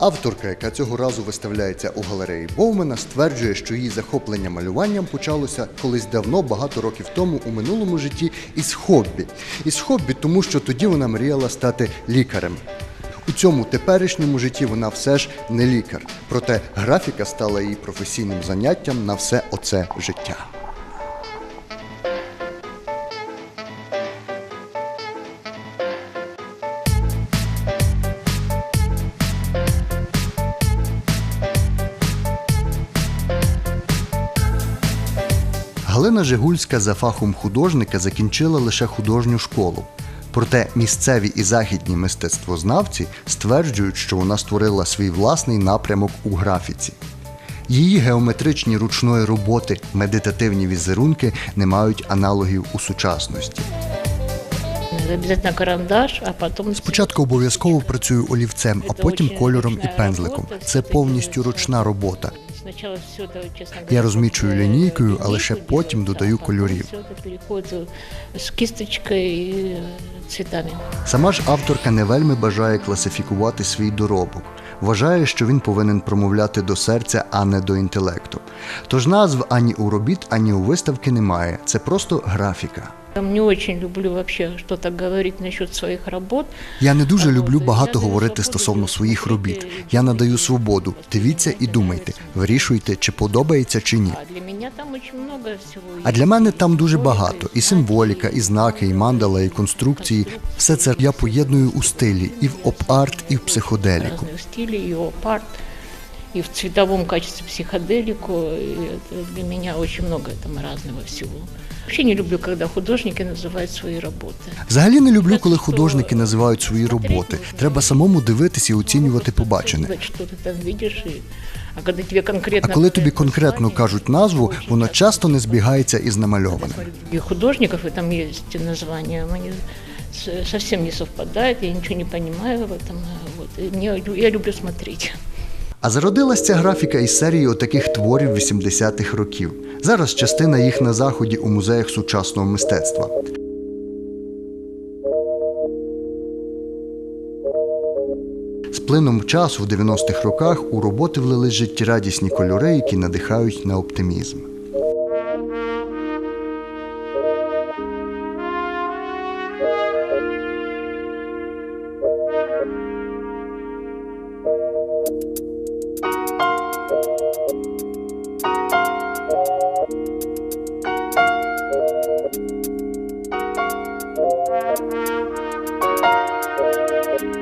Авторка, яка цього разу виставляється у галереї Боумена, стверджує, що її захоплення малюванням почалося колись давно, багато років тому у минулому житті із хобі. Із хобі, тому що тоді вона мріяла стати лікарем. У цьому теперішньому житті вона все ж не лікар. Проте графіка стала її професійним заняттям на все оце життя. Галина Жигульська за фахом художника закінчила лише художню школу. Проте місцеві і західні мистецтвознавці стверджують, що вона створила свій власний напрямок у графіці. Її геометричні ручної роботи, медитативні візерунки не мають аналогів у сучасності. Карандаш, а потом... Спочатку обов'язково працюю олівцем, а потім кольором і пензликом. Це повністю ручна робота. Сначала все это, честно Я говоря, розмічую вот, лінійкою, э, але ще линейку потім делаю, додаю а кольорів. Все это переходит с кисточкой и цветами. Сама ж авторка не вельми бажає класифікувати свій доробок. Вважає, що він повинен промовляти до серця, а не до інтелекту. Тож назв ані у робіт, ані у виставки немає. Це просто графіка. Я не очень люблю вообще что-то говорить насчет своих работ. Я не дуже люблю багато говорити стосовно своїх робіт. Я надаю свободу. Дивіться і думайте, вирішуйте, чи подобається чи ні. А для там мене там дуже багато: і символіка, і знаки, і мандала, і конструкції. Все це я поєдную у стилі, і в оп-арт, і в психоделіку. стилей, и опарт, и в цветовом качестве психоделику. И это для меня очень много там разного всего. Вообще не люблю, когда художники называют свои работы. Взагалі не люблю, коли художники називають свої роботи. Треба самому дивитися і оцінювати побачене. Сказать, Что ты там видишь, и... а когда тебе конкретно... А коли тобі какое-то конкретно название, кажуть назву, очень воно так. часто не збігається із намальованим. И художников, и там есть названия, они с- совсем не совпадают, я ничего не понимаю в этом. Вот. И мне, я люблю смотреть. А зародилась ця графіка із серії отаких творів 80-х років. Зараз частина їх на заході у музеях сучасного мистецтва. З плином часу в 90-х роках у роботи влились життєрадісні кольори, які надихають на оптимізм. Thank you.